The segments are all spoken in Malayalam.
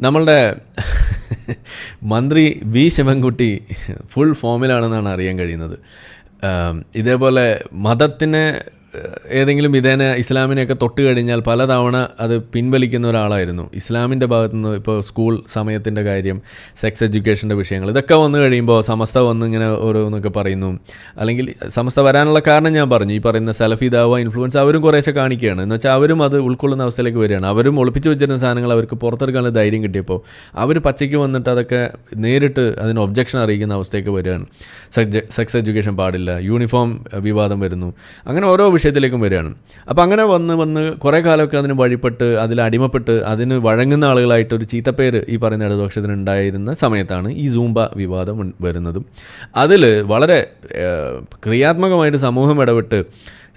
നമ്മളുടെ മന്ത്രി വി ശിവൻകുട്ടി ഫുൾ ഫോമിലാണെന്നാണ് അറിയാൻ കഴിയുന്നത്. ഇതേപോലെ മതത്തിനെ ഏതെങ്കിലും വിധേന ഇസ്ലാമിനെയൊക്കെ തൊട്ട് കഴിഞ്ഞാൽ പലതവണ അത് പിൻവലിക്കുന്ന ഒരാളായിരുന്നു. ഇസ്ലാമിന്റെ ഭാഗത്തുനിന്ന് ഇപ്പോൾ സ്കൂൾ സമയത്തിന്റെ കാര്യം സെക്സ് എഡ്യൂക്കേഷന്റെ വിഷയങ്ങൾ ഇതൊക്കെ വന്നു കഴിയുമ്പോൾ സമസ്ത വന്ന് ഇങ്ങനെ ഓരോന്നൊക്കെ പറയുന്നു. അല്ലെങ്കിൽ സമസ്ത വരാനുള്ള കാരണം ഞാൻ പറഞ്ഞു. ഈ പറയുന്ന സെലഫി ദാവ ഇൻഫ്ലുവൻസ് അവരും കുറേശ്ശെ കാണിക്കുകയാണ്. എന്ന് വെച്ചാൽ അവരും അത് ഉൾക്കൊള്ളുന്ന അവസ്ഥയിലേക്ക് വരികയാണ്. അവരും ഒളിപ്പിച്ച് വെച്ചിരുന്ന സാധനങ്ങൾ അവർക്ക് പുറത്തെടുക്കാനുള്ള ധൈര്യം കിട്ടിയപ്പോൾ അവർ പച്ചയ്ക്ക് വന്നിട്ട് അതൊക്കെ നേരിട്ട് അതിന് ഒബ്ജക്ഷൻ അറിയിക്കുന്ന അവസ്ഥയൊക്കെ വരികയാണ്. സെക്സ് എഡ്യൂക്കേഷൻ പാടില്ല യൂണിഫോം വിവാദം വരുന്നു. അങ്ങനെ ഓരോ വിഷയത്തിലേക്കും വരികയാണ്. അപ്പോൾ അങ്ങനെ വന്ന് വന്ന് കുറേ കാലമൊക്കെ അതിന് വഴിപ്പെട്ട് അതിൽ അടിമപ്പെട്ട് അതിന് വഴങ്ങുന്ന ആളുകളായിട്ട് ഒരു ചീത്തപ്പേര് ഈ പറയുന്ന ഇടതുപക്ഷത്തിന് ഉണ്ടായിരുന്ന സമയത്താണ് ഈ സൂംബ വിവാദം വരുന്നതും. അതിൽ വളരെ ക്രിയാത്മകമായിട്ട് സമൂഹം ഇടപെട്ട്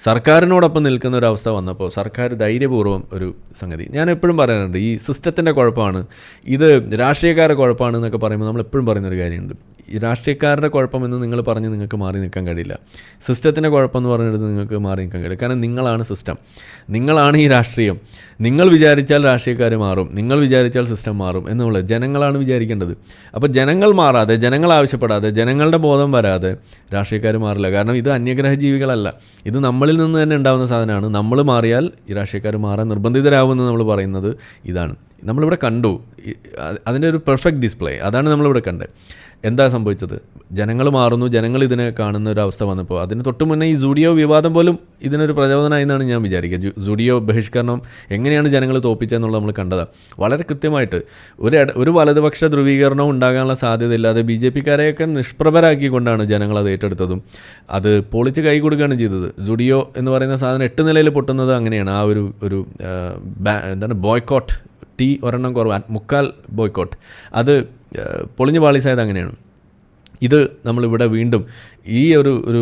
സർക്കാരിനോടൊപ്പം നിൽക്കുന്ന ഒരു അവസ്ഥ വന്നപ്പോൾ സർക്കാർ ധൈര്യപൂർവം ഒരു സംഗതി. ഞാൻ എപ്പോഴും പറയാറുണ്ട് ഈ സിസ്റ്റത്തിന്റെ കുഴപ്പമാണ് ഇത് രാഷ്ട്രീയക്കാരുടെ കുഴപ്പമാണ് എന്നൊക്കെ പറയുമ്പോൾ നമ്മൾ എപ്പോഴും പറയുന്നൊരു കാര്യമുണ്ട്. രാഷ്ട്രീയക്കാരുടെ കുഴപ്പമെന്ന് നിങ്ങൾ പറഞ്ഞ് നിങ്ങൾക്ക് മാറി നിൽക്കാൻ കഴിയില്ല. സിസ്റ്റത്തിന്റെ കുഴപ്പമെന്ന് പറഞ്ഞിട്ട് നിങ്ങൾക്ക് മാറി നിൽക്കാൻ കഴിയില്ല. കാരണം നിങ്ങളാണ് സിസ്റ്റം. നിങ്ങളാണ് ഈ രാഷ്ട്രീയം. നിങ്ങൾ വിചാരിച്ചാൽ രാഷ്ട്രീയക്കാർ മാറും. നിങ്ങൾ വിചാരിച്ചാൽ സിസ്റ്റം മാറും എന്നുള്ളത് ജനങ്ങളാണ് വിചാരിക്കേണ്ടത്. അപ്പോൾ ജനങ്ങൾ മാറാതെ ജനങ്ങൾ ആവശ്യപ്പെടാതെ ജനങ്ങളുടെ ബോധം വരാതെ രാഷ്ട്രീയക്കാർ മാറില്ല. കാരണം ഇത് അന്യഗ്രഹ ജീവികളല്ല. ഇത് നമ്മളിൽ നിന്ന് തന്നെ ഉണ്ടാകുന്ന സാധനമാണ്. നമ്മൾ മാറിയാൽ ഈ രാഷ്ട്രീയക്കാർ മാറാൻ നിർബന്ധിതരാകുമെന്ന് നമ്മൾ പറയുന്നത് ഇതാണ്. നമ്മളിവിടെ കണ്ടു. അതിന്റെ ഒരു പെർഫെക്റ്റ് ഡിസ്പ്ലേ അതാണ് നമ്മളിവിടെ കണ്ടത് എന്താ സംഭവിച്ചത്? ജനങ്ങൾ മാറുന്നു. ജനങ്ങൾ ഇതിനെ കാണുന്ന ഒരു അവസ്ഥ വന്നപ്പോൾ അതിന് തൊട്ട് മുന്നേ ഈ സുഡിയോ വിവാദം പോലും ഇതിനൊരു പ്രചോദനമായി എന്നാണ് ഞാൻ വിചാരിക്കുക. ജു- സുഡിയോ ബഹിഷ്കരണം എങ്ങനെയാണ് ജനങ്ങൾ തോപ്പിച്ചതെന്നുള്ളത് നമ്മൾ കണ്ടതാണ് വളരെ കൃത്യമായിട്ട് ഒരു ഒരു വലതുപക്ഷ ധ്രുവീകരണവും ഉണ്ടാകാനുള്ള സാധ്യതയില്ലാതെ ബി ജെ പിക്കാരെയൊക്കെ നിഷ്പ്രഭരാക്കിക്കൊണ്ടാണ് ജനങ്ങൾ അത് ഏറ്റെടുത്തതും. അത് പൊളിച്ച് കൈ കൊടുക്കുകയാണ് ചെയ്തത്. സുഡിയോ എന്ന് പറയുന്ന സാധനം എട്ട് നിലയിൽ പൊട്ടുന്നത് അങ്ങനെയാണ്. ആ ഒരു ഒരു എന്താണ് ബോയ്ക്കോട്ട് ടീ ഒരെണ്ണം കുറവ്. മുക്കാൽ ബോയ്ക്കോട്ട്. അത് പൊളിഞ്ഞ് പാളീസായത് അങ്ങനെയാണ്. ഇത് നമ്മളിവിടെ വീണ്ടും ഈ ഒരു ഒരു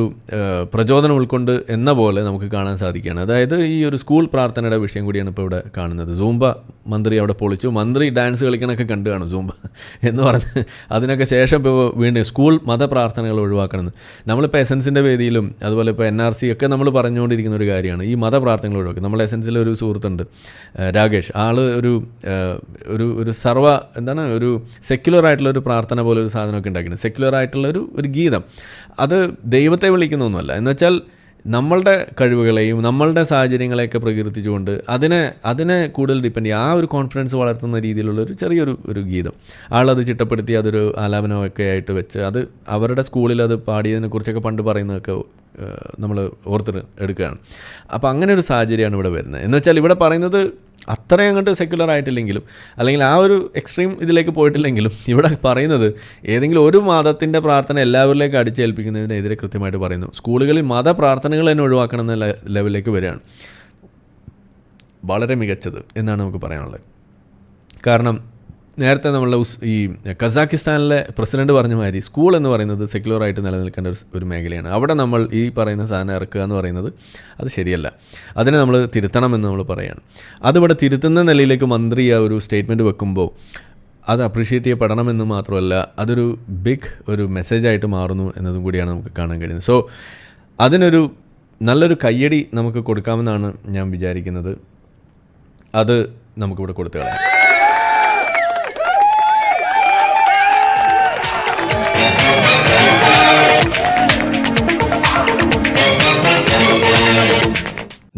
പ്രചോദനം ഉൾക്കൊണ്ട് എന്ന പോലെ നമുക്ക് കാണാൻ സാധിക്കുകയാണ്. അതായത് ഈ ഒരു സ്കൂൾ പ്രാർത്ഥനയുടെ വിഷയം കൂടിയാണ് ഇപ്പോൾ ഇവിടെ കാണുന്നത്. സൂംബ മന്ത്രി അവിടെ പൊളിച്ചു. മന്ത്രി ഡാൻസ് കളിക്കണമൊക്കെ കണ്ടു കാണും സൂംബ എന്ന് പറഞ്ഞ് അതിനൊക്കെ ശേഷം ഇപ്പോൾ വീണ്ടും സ്കൂൾ മതപ്രാർത്ഥനകൾ ഒഴിവാക്കണമെന്ന്. നമ്മളിപ്പോൾ എസൻസിന്റെ വേദിയിലും അതുപോലെ ഇപ്പോൾ എൻ ആർ സി ഒക്കെ നമ്മൾ പറഞ്ഞുകൊണ്ടിരിക്കുന്ന ഒരു കാര്യമാണ്. ഈ മതപ്രാർത്ഥനകൾ ഒഴിവാക്കുക നമ്മൾ എസൻസിലെ ഒരു സുഹൃത്തുണ്ട് രാകേഷ്. ആൾ ഒരു ഒരു ഒരു സർവ എന്താണ് ഒരു സെക്യുലർ ആയിട്ടുള്ള ഒരു പ്രാർത്ഥന പോലെ ഒരു സാധനമൊക്കെ ഉണ്ടാക്കിയിട്ടുണ്ട്. സെക്യുലർ ആയിട്ടുള്ള ഒരു ഒരു ഗീതം. അത് ദൈവത്തെ വിളിക്കുന്നൊന്നുമല്ല. എന്ന് വെച്ചാൽ നമ്മളുടെ കഴിവുകളെയും നമ്മളുടെ സാഹചര്യങ്ങളെയൊക്കെ പ്രകീർത്തിച്ചുകൊണ്ട് അതിനെ അതിനെ കൂടുതൽ ഡിപ്പെൻഡ് ചെയ്യുക. ആ ഒരു കോൺഫിഡൻസ് വളർത്തുന്ന രീതിയിലുള്ള ഒരു ചെറിയൊരു ഒരു ഗീതം. ആളത് ചിട്ടപ്പെടുത്തി അതൊരു ആലാപനമൊക്കെ ആയിട്ട് വെച്ച് അത് അവരുടെ സ്കൂളിൽ അത് പാടിയതിനെ കുറിച്ചൊക്കെ പണ്ട് പറയുന്നതൊക്കെ നമ്മൾ ഓർത്ത് എടുക്കുകയാണ്. അപ്പോൾ അങ്ങനെ ഒരു സാഹചര്യമാണ് ഇവിടെ വരുന്നത്. എന്ന് വെച്ചാൽ ഇവിടെ പറയുന്നത് അത്രയും അങ്ങോട്ട് സെക്യുലർ ആയിട്ടില്ലെങ്കിലും അല്ലെങ്കിൽ ആ ഒരു എക്സ്ട്രീം ഇതിലേക്ക് പോയിട്ടില്ലെങ്കിലും ഇവിടെ പറയുന്നത് ഏതെങ്കിലും ഒരു മതത്തിന്റെ പ്രാർത്ഥന എല്ലാവരിലേക്കും അടിച്ചേൽപ്പിക്കുന്നതിനെതിരെ കൃത്യമായിട്ട് പറയുന്നു. സ്കൂളുകളിൽ മതപ്രാർത്ഥനകൾ തന്നെ ഒഴിവാക്കണം എന്ന ലെവലിലേക്ക് വരികയാണ്. വളരെ മികച്ചത് എന്നാണ് നമുക്ക് പറയാനുള്ളത്. കാരണം നേരത്തെ നമ്മളുടെ ഈ കസാക്കിസ്ഥാനിലെ പ്രസിഡന്റ് പറഞ്ഞ മാതിരി സ്കൂൾ എന്ന് പറയുന്നത് സെക്യുലറായിട്ട് നിലനിൽക്കേണ്ട ഒരു ഒരു മേഖലയാണ്. അവിടെ നമ്മൾ ഈ പറയുന്ന സാധനം ഇറക്കുക എന്ന് പറയുന്നത് അത് ശരിയല്ല. അതിനെ നമ്മൾ തിരുത്തണമെന്ന് നമ്മൾ പറയുകയാണ് അതിവിടെ തിരുത്തുന്ന നിലയിലേക്ക് മന്ത്രി ആ ഒരു സ്റ്റേറ്റ്മെന്റ് വെക്കുമ്പോൾ അത് അപ്രീഷിയേറ്റ് ചെയ്യപ്പെടണമെന്ന് മാത്രമല്ല അതൊരു ബിഗ് ഒരു മെസ്സേജായിട്ട് മാറുന്നു എന്നതും കൂടിയാണ് നമുക്ക് കാണാൻ കഴിയുന്നത്. സോ അതിനൊരു നല്ലൊരു കയ്യടി നമുക്ക് കൊടുക്കാമെന്നാണ് ഞാൻ വിചാരിക്കുന്നത്. അത് നമുക്കിവിടെ കൊടുത്തു കളയാം.